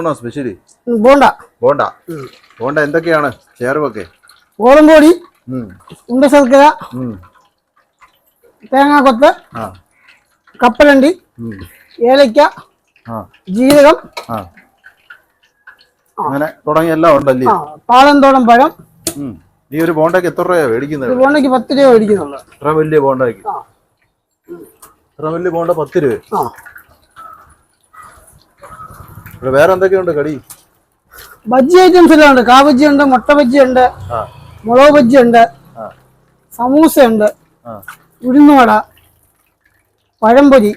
ആണോ സ്പെഷ്യലി? ബോണ്ട. ബോണ്ട? ബോണ്ട എന്തൊക്കെയാണ്? ചേർവൊക്കെ? ഗോതമ്പൊടി ഉണ്ട ശർക്കര തേങ്ങാക്കൊത്ത് കപ്പലണ്ടി ഏലക്ക ഏലയ്ക്ക ജീരകം അങ്ങനെ തുടങ്ങി എല്ലാം ഉണ്ടല്ലേ പാളന്തോടം പഴം. ഈ ഒരു ബോണ്ടയ്ക്ക് എത്ര രൂപയാണ് മേടിക്കുന്നത്? ബോണ്ടക്ക് ബോണ്ടയ്ക്ക് പത്ത് രൂപ മേടിക്കുന്നുള്ളു. ഇത്ര വലിയ ബോണ്ടയ്ക്ക്. ഇത്ര വലിയ ബോണ്ട പത്ത് രൂപ ഇവിടെ വേറെ എന്തൊക്കെയുണ്ട് കടി? ബജ്ജി ഐറ്റംസ് എല്ലാം ഉണ്ട്. കാബജ്ജി ഉണ്ട് മുട്ട ബജ്ജി ഉണ്ട് മുളക് ബജ്ജി ഉണ്ട് സമൂസ ഉണ്ട് ഉഴുന്നുവട പഴംപൊരി.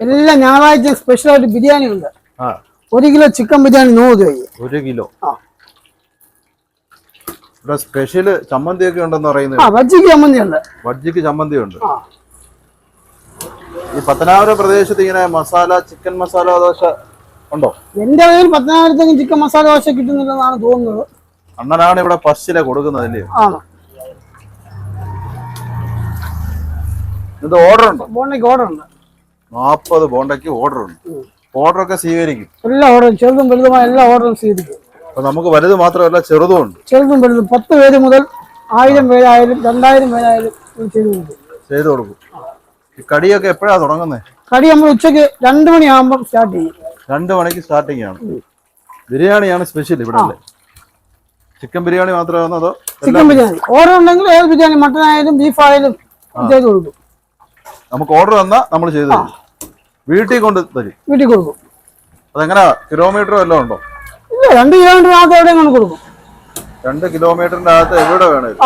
എല്ലാം ഞായറാഴ്ച സ്പെഷ്യലായിട്ട് ബിരിയാണി ഉണ്ട്. ഒരു കിലോ ചിക്കൻ ബിരിയാണി നൂറ് രൂപ. ഒരു കിലോ? ആ. സ്പെഷ്യൽ ചമ്മന്തി ചമ്മന്തിയൊക്കെ ഉണ്ടെന്ന് പറയുന്നത്. ബജ്ജിക്ക് ചമ്മന്തി ഉണ്ട്. വഡ്ജിക്ക് ചമ്മന്തി ഉണ്ട്. ഈ പത്തനാപുര പ്രദേശത്ത് ഇങ്ങനെ മസാല ചിക്കൻ മസാല ദോശ ഉണ്ടോ? എന്റെ കയ്യിൽ പത്തനാപുരത്തേക്ക് ചിക്കൻ മസാല ദോശ കിട്ടുന്നില്ലെന്നാണ് തോന്നുന്നത്. അണ്ണനാണ് ഇവിടെ ഫസ്റ്റിലെ കൊടുക്കുന്നത് അല്ലേ? ആണ്. ഇത് ഓർഡർ ഉണ്ടോ ബോണ്ടയ്ക്ക് ഓർഡർ ഉണ്ട് നാൽപ്പത് ബോണ്ടയ്ക്ക് ഓർഡർ ഉണ്ട് ഓർഡർ ഒക്കെ സ്വീകരിക്കും. എല്ലാ ഓർഡറും ചെറുതും വലുതുമായ എല്ലാ ഓർഡറും സ്വീകരിക്കും. അപ്പൊ നമുക്ക് വലുത് മാത്രമല്ല ചെറുതും ഉണ്ട്. ചെറുതും വലുതും പത്ത് പേര് മുതൽ ആയിരം പേരായാലും രണ്ടായിരം പേരായാലും ചെയ്തു കൊടുക്കും. ചെയ്തു കൊടുക്കും. കടിയൊക്കെ എപ്പോഴാ തുടങ്ങുന്നത് കടി നമ്മൾ ഉച്ചയ്ക്ക് രണ്ട് മണിയാകുമ്പോൾ സ്റ്റാർട്ട് ചെയ്യും. രണ്ട് മണിക്ക് സ്റ്റാർട്ടിങ് ആണ്. ബിരിയാണിയാണ് സ്പെഷ്യൽ ഇവിടെ അല്ലേ ചിക്കൻ ബിരിയാണി മാത്രമാണോ അതോ ചിക്കൻ ബിരിയാണി. ഓർഡർ ഉണ്ടെങ്കിൽ ഏത് ബിരിയാണി മട്ടൺ ആയാലും ബീഫ് ആയാലും ചെയ്ത് കൊടുക്കും. നമുക്ക് ഓർഡർ തന്നാൽ നമ്മൾ ചെയ്തു തരും. വീട്ടിൽ കൊണ്ട് തരും. വീട്ടിൽ കൊടുക്കും. അതെങ്ങനെ? കിലോമീറ്റർ വല്ലതും ഉണ്ടോ? ഇല്ല രണ്ട് കിലോമീറ്ററിനകത്ത് എവിടെയും കൊണ്ട് കൊടുക്കും. രണ്ട് കിലോമീറ്ററിന്റെ അകത്ത് എവിടെ വേണേലും.